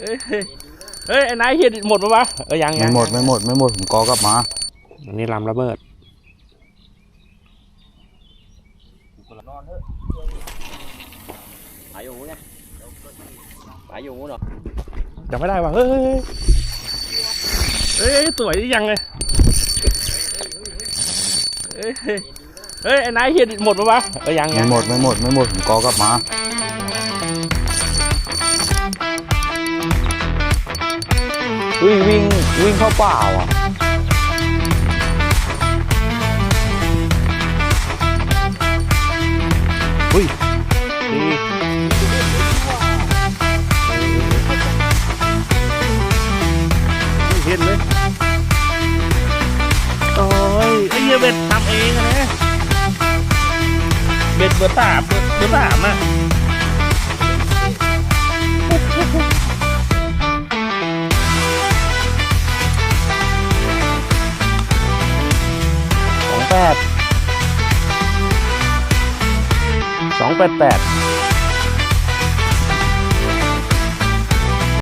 เฮ้ยเฮ้ยไอ้นายเฮียหมดปะวะเออยังยัไม่งหมดไม่หมดไม่หมดผมกอกลับมาอันนี้ลำระเบิดหายอยู่ไงหายอยู่เนาะยังไม่ได้ว่ะเฮ้ยเฮ้ยเฮ้ยเฮ้ยสวยยังเลยเฮ้ยเฮ้ยเฮ้ยไอ้นายเฮียหมดปะวะเออยังยัไม่งหมดไม่หมดไม่หมดผมกอกลับมา วิ่งวิ่งวิ่งเข้าป่าอะอุ้ยดีเห็นเลยโอ้ยไอ้เหี้ยเบ็ดทำเองนะเบ็ดเบอร์สามเบอร์เบอร์สามอะ 288